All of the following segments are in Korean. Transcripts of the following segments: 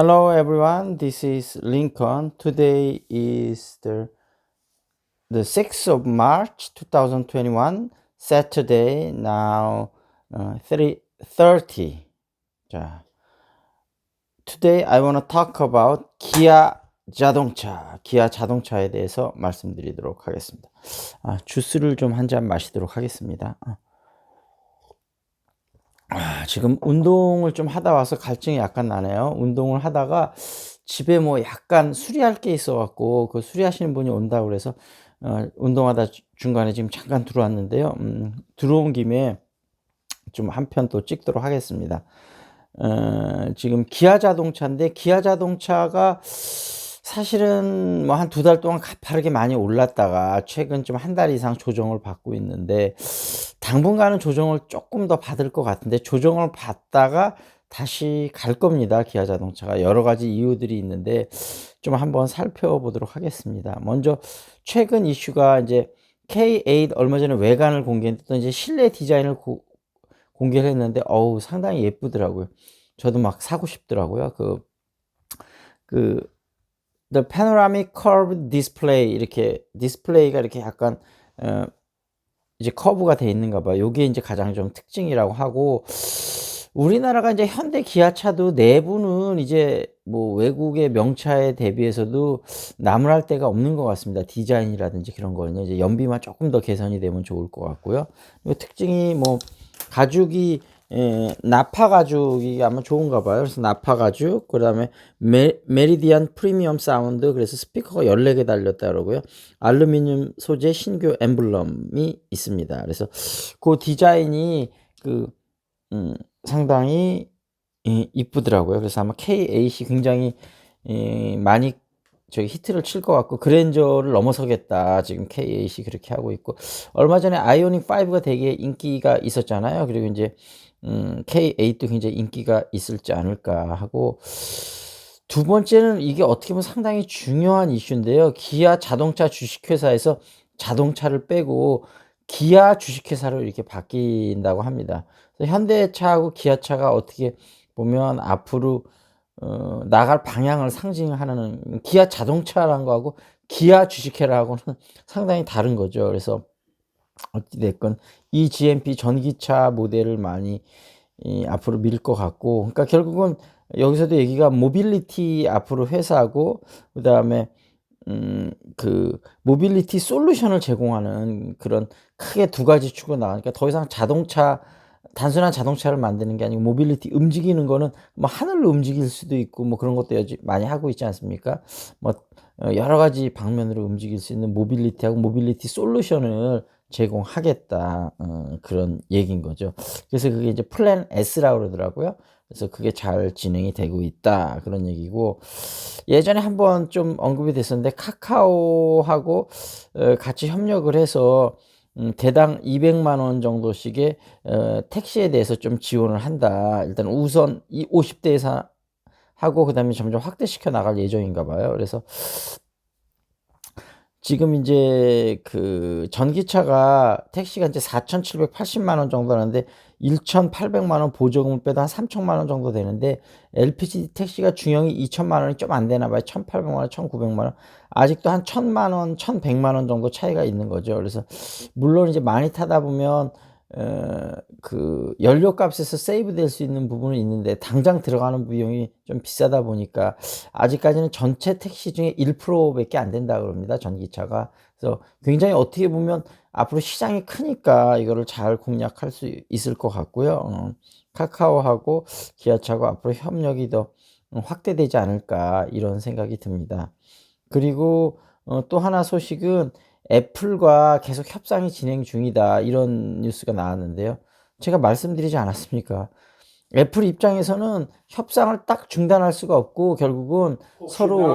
Hello everyone, this is Lincoln. Today is the the 6th of March 2021, Saturday, now uh, 3:30. 자, Today I want to talk about 기아 자동차, 기아 자동차에 대해서 말씀드리도록 하겠습니다. 아, 주스를 좀 한 잔 마시도록 하겠습니다. 아. 아, 지금 운동을 좀 하다 와서 갈증이 약간 나네요. 운동을 하다가 집에 뭐 약간 수리할 게 있어 갖고 그 수리하시는 분이 온다고 그래서 어, 운동하다 주- 중간에 지금 잠깐 들어왔는데요. 음, 들어온 김에 좀 한 편 또 찍도록 하겠습니다. 어, 지금 기아 자동차인데 기아 자동차가 사실은 뭐 한 두 달 동안 가파르게 많이 올랐다가 최근 좀 한 달 이상 조정을 받고 있는데 당분간은 조정을 조금 더 받을 것 같은데 조정을 받다가 다시 갈 겁니다. 기아 자동차가 여러 가지 이유들이 있는데 좀 한번 살펴보도록 하겠습니다. 먼저 최근 이슈가 이제 K8 얼마 전에 외관을 공개했던 이제 실내 디자인을 고- 공개를 했는데 어우 상당히 예쁘더라고요. 저도 막 사고 싶더라고요. 그 그 The Panoramic Curved Display 이렇게 디스플레이가 이렇게 약간 어, 이제 커브가 돼 있는가 봐요. 요게 이제 가장 좀 특징이라고 하고 우리나라가 이제 현대 기아차도 내부는 이제 뭐 외국의 명차에 대비해서도 나무랄 데가 없는 것 같습니다. 디자인이라든지 그런 거는요. 이제 연비만 조금 더 개선이 되면 좋을 것 같고요. 요 특징이 뭐 가죽이 에, 나파 가죽이 아마 좋은가 봐요. 그래서 나파 가죽, 그 다음에 메리디안 프리미엄 사운드, 그래서 스피커가 14개 달렸다 그러고요. 알루미늄 소재 신규 엠블럼이 있습니다. 그래서 그 디자인이 그, 음, 상당히 이- 이쁘더라고요. 그래서 아마 K8이 굉장히 이, 많이 저기 히트를 칠 것 같고 그랜저를 넘어서겠다 지금 K8이 그렇게 하고 있고 얼마 전에 아이오닉 5가 되게 인기가 있었잖아요. 그리고 이제 음, K8도 굉장히 인기가 있을지 않을까 하고 두 번째는 이게 어떻게 보면 상당히 중요한 이슈인데요. 기아 자동차 주식회사에서 자동차를 빼고 기아 주식회사로 이렇게 바뀐다고 합니다. 그래서 현대차하고 기아차가 어떻게 보면 앞으로 어, 나갈 방향을 상징하는 기아 자동차라는 거하고 기아 주식회라고는 상당히 다른 거죠. 그래서 어찌됐건 이 GMP 전기차 모델을 많이 이, 앞으로 밀 것 같고, 그러니까 결국은 여기서도 얘기가 모빌리티 앞으로 회사고, 그 다음에 음, 그 모빌리티 솔루션을 제공하는 그런 크게 두 가지 축으로 나가니까 더 이상 자동차 단순한 자동차를 만드는 게 아니고 모빌리티 움직이는 거는 뭐 하늘로 움직일 수도 있고 뭐 그런 것도 여지 많이 하고 있지 않습니까? 뭐 어, 여러 가지 방면으로 움직일 수 있는 모빌리티하고 모빌리티 솔루션을 제공하겠다 어, 그런 얘기인 거죠. 그래서 그게 이제 플랜 S라고 그러더라고요. 그래서 그게 잘 진행이 되고 있다 그런 얘기고 예전에 한번 좀 언급이 됐었는데 카카오하고 어, 같이 협력을 해서 음, 대당 200만 원 정도씩의 어, 택시에 대해서 좀 지원을 한다. 일단 우선 이 50대에서 하고 그다음에 점점 확대시켜 나갈 예정인가 봐요. 그래서 지금 이제 그 전기차가 택시가 이제 4,780만 원 정도 하는데 1,800만 원 보조금을 빼도 한 3천만 원 정도 되는데 LPG 택시가 중형이 2천만 원이 좀 안 되나 봐요. 1,800만 원, 1,900만 원. 아직도 한 1,000만 원, 1,100만 원 정도 차이가 있는 거죠. 그래서 물론 이제 많이 타다 보면 어, 그 연료 값에서 세이브 될 수 있는 부분은 있는데 당장 들어가는 비용이 좀 비싸다 보니까 아직까지는 전체 택시 중에 1%밖에 안 된다 그럽니다. 전기차가. 그래서 굉장히 어떻게 보면 앞으로 시장이 크니까 이거를 잘 공략할 수 있을 것 같고요. 어, 카카오하고 기아차하고 앞으로 협력이 더 확대되지 않을까 이런 생각이 듭니다. 그리고 어, 또 하나 소식은 애플과 계속 협상이 진행 중이다 이런 뉴스가 나왔는데요. 제가 말씀드리지 않았습니까? 애플 입장에서는 협상을 딱 중단할 수가 없고 결국은 서로-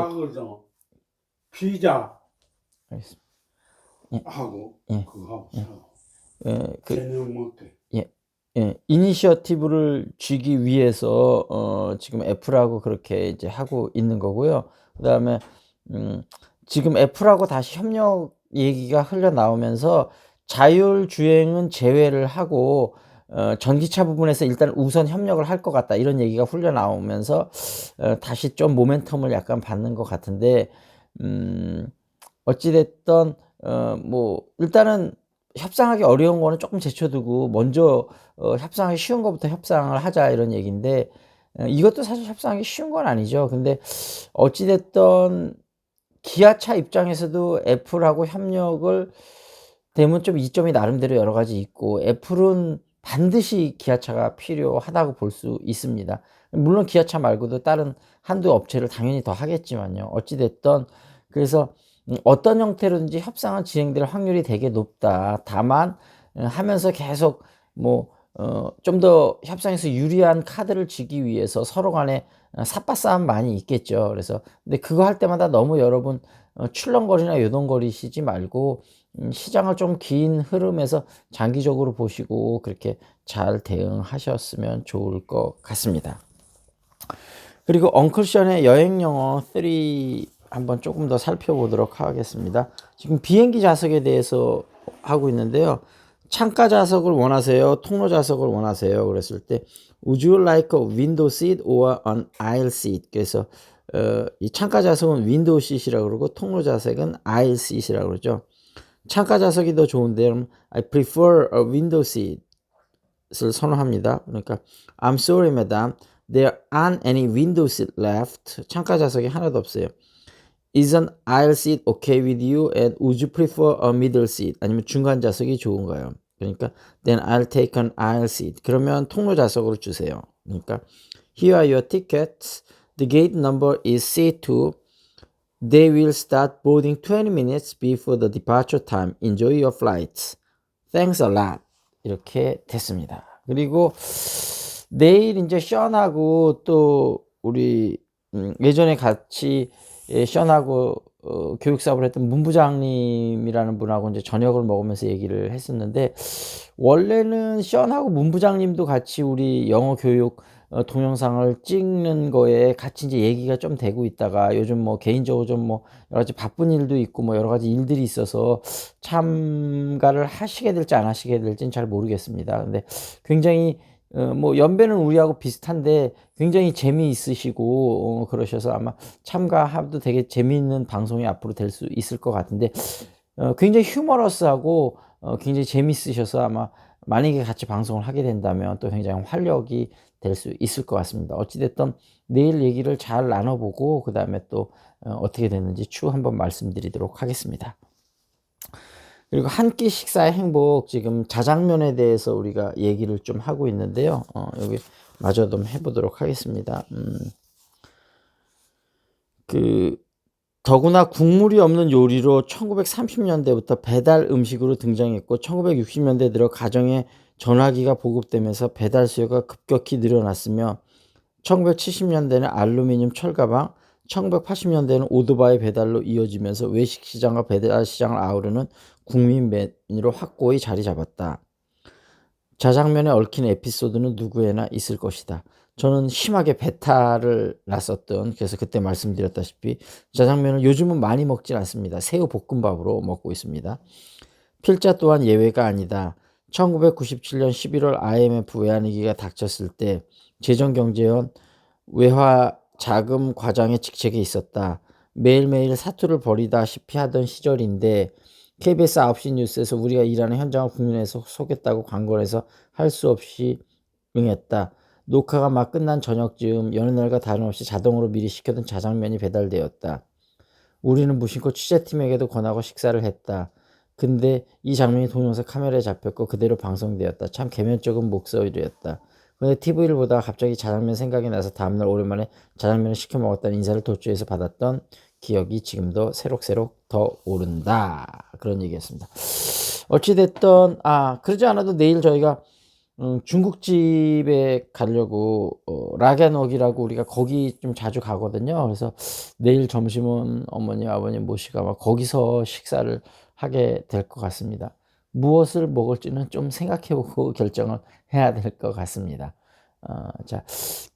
피자 알겠습니다. 하고 예. 그거 하고 예, 그 저녁 먹게 예, 이니셔티브를 쥐기 위해서 어, 지금 애플하고 그렇게 이제 하고 있는 거고요. 그다음에 음, 지금 애플하고 다시 협력 얘기가 흘러나오면서 자율 주행은 제외를 하고 어, 전기차 부분에서 일단 우선 협력을 할 것 같다 이런 얘기가 흘려 나오면서 어, 다시 좀 모멘텀을 약간 받는 것 같은데 음, 어찌됐던 어, 뭐 일단은 협상하기 어려운 거는 조금 제쳐두고 먼저 어, 협상하기 쉬운 것부터 협상을 하자 이런 얘기인데 어, 이것도 사실 협상하기 쉬운 건 아니죠. 근데 어찌됐던 기아차 입장에서도 애플하고 협력을 되면 좀 이점이 나름대로 여러 가지 있고 애플은 반드시 기아차가 필요하다고 볼 수 있습니다. 물론 기아차 말고도 다른 한두 업체를 당연히 더 하겠지만요. 어찌됐던 그래서 음, 어떤 형태로든지 협상은 진행될 확률이 되게 높다. 다만 어, 하면서 계속 뭐 어, 좀 더 협상에서 유리한 카드를 쥐기 위해서 서로 간에 어, 삿바 싸움 많이 있겠죠. 그래서 근데 그거 할 때마다 너무 여러분 어, 출렁거리나 요동거리시지 말고 음, 시장을 좀 긴 흐름에서 장기적으로 보시고 그렇게 잘 대응하셨으면 좋을 것 같습니다. 그리고 엉클션의 여행 영어 3 한번 조금 더 살펴보도록 하겠습니다. 지금 비행기 좌석에 대해서 하고 있는데요. 창가 좌석을 원하세요? 통로 좌석을 원하세요? 그랬을 때 Would you like a window seat or an aisle seat? 그래서 어, 이 창가 좌석은 윈도우 시트이라고 그러고 통로 좌석은 aisle seat이라고 그러죠. 창가 좌석이 더 좋은데 그럼 I prefer a window seat을 선호합니다. 그러니까 I'm sorry, madam. There aren't any window seat left. 창가 좌석이 하나도 없어요. Is an aisle seat okay with you? And would you prefer a middle seat? 아니면 중간 좌석이 좋은가요? 그러니까 then I'll take an aisle seat. 그러면 통로 좌석으로 주세요. 그러니까 here are your tickets. The gate number is C2. They will start boarding 20 minutes before the departure time. Enjoy your flights. Thanks a lot. 이렇게 됐습니다. 그리고 내일 이제 션하고 또 우리 음, 예전에 같이 예, 션하고 어, 교육 사업을 했던 문부장님이라는 분하고 이제 저녁을 먹으면서 얘기를 했었는데 원래는 션하고 문부장님도 같이 우리 영어 교육 어, 동영상을 찍는 거에 같이 이제 얘기가 좀 되고 있다가 요즘 뭐 개인적으로 좀 뭐 여러 가지 바쁜 일도 있고 뭐 여러 가지 일들이 있어서 참가를 하시게 될지 안 하시게 될지는 잘 모르겠습니다. 근데 굉장히 어, 뭐 연배는 우리하고 비슷한데 굉장히 재미있으시고 어, 그러셔서 아마 참가해도 되게 재미있는 방송이 앞으로 될 수 있을 것 같은데 어, 굉장히 휴머러스하고 어, 굉장히 재미있으셔서 아마 만약에 같이 방송을 하게 된다면 또 굉장히 활력이 될 수 있을 것 같습니다. 어찌됐든 내일 얘기를 잘 나눠보고 그 다음에 또 어, 어떻게 됐는지 추후 한번 말씀드리도록 하겠습니다. 그리고 한 끼 식사의 행복 지금 자장면에 대해서 우리가 얘기를 좀 하고 있는데요. 어, 여기 마저 좀 해보도록 하겠습니다. 음, 그 더구나 국물이 없는 요리로 1930년대부터 배달 음식으로 등장했고 1960년대 들어 가정에 전화기가 보급되면서 배달 수요가 급격히 늘어났으며 1970년대는 알루미늄 철가방, 1980년대는 오토바이 배달로 이어지면서 외식 시장과 배달 시장을 아우르는 국민 메뉴로 확고히 자리 잡았다. 자장면에 얽힌 에피소드는 누구에나 있을 것이다. 저는 심하게 배탈을 났었던 그래서 그때 말씀드렸다시피 자장면을 요즘은 많이 먹질 않습니다. 새우 볶음밥으로 먹고 있습니다. 필자 또한 예외가 아니다. 1997년 11월 IMF 외환위기가 닥쳤을 때 재정경제원 외화 자금 과장의 직책에 있었다. 매일매일 사투를 벌이다시피 하던 시절인데 KBS 9시 뉴스에서 우리가 일하는 현장을 국민에서 속였다고 광고를 해서 할 수 없이 응했다. 녹화가 막 끝난 저녁쯤 여느 날과 다름없이 자동으로 미리 시켜둔 자장면이 배달되었다. 우리는 무심코 취재팀에게도 권하고 식사를 했다. 근데 이 장면이 동영상 카메라에 잡혔고 그대로 방송되었다. 참 개면적인 목소리였다. 근데 TV를 보다가 갑자기 자장면 생각이 나서 다음날 오랜만에 자장면을 시켜 먹었다는 인사를 도주에서 받았던 기억이 지금도 새록새록 더 오른다. 그런 얘기였습니다. 어찌됐든, 아, 그러지 않아도 내일 저희가 음, 중국집에 가려고 어, 라겐옥이라고 우리가 거기 좀 자주 가거든요. 그래서 내일 점심은 어머니 아버님 모시고 아마 거기서 식사를 하게 될 것 같습니다. 무엇을 먹을지는 좀 생각해보고 결정을 해야 될 것 같습니다. 어, 자,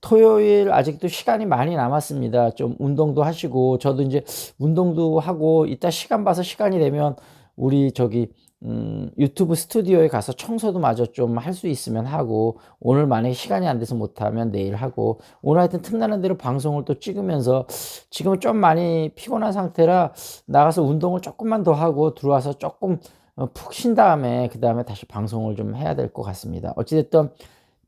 토요일 아직도 시간이 많이 남았습니다. 좀 운동도 하시고, 저도 이제 운동도 하고, 이따 시간 봐서 시간이 되면 우리 저기 음, 유튜브 스튜디오에 가서 청소도 마저 좀 할 수 있으면 하고 오늘 만약에 시간이 안 돼서 못하면 내일 하고 오늘 하여튼 틈나는 대로 방송을 또 찍으면서 지금은 좀 많이 피곤한 상태라 나가서 운동을 조금만 더 하고 들어와서 조금 어, 푹 쉰 다음에 그 다음에 다시 방송을 좀 해야 될 것 같습니다. 어찌됐든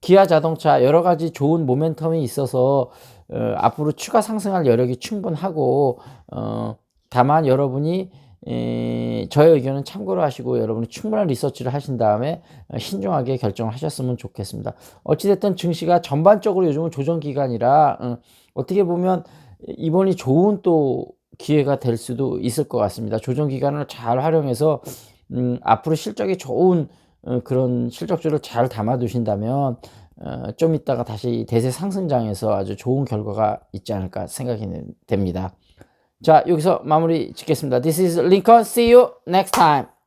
기아 자동차 여러 가지 좋은 모멘텀이 있어서 어, 앞으로 추가 상승할 여력이 충분하고 어, 다만 여러분이 에, 저의 의견은 참고로 하시고 여러분이 충분한 리서치를 하신 다음에 어, 신중하게 결정을 하셨으면 좋겠습니다. 어찌됐든 증시가 전반적으로 요즘은 조정 기간이라 어, 어떻게 보면 이번이 좋은 또 기회가 될 수도 있을 것 같습니다. 조정 기간을 잘 활용해서 음, 앞으로 실적이 좋은 어, 그런 실적주를 잘 담아 두신다면 어, 좀 있다가 다시 대세 상승장에서 아주 좋은 결과가 있지 않을까 생각이 됩니다. 자, 여기서 마무리 짓겠습니다. This is Lincoln. See you next time.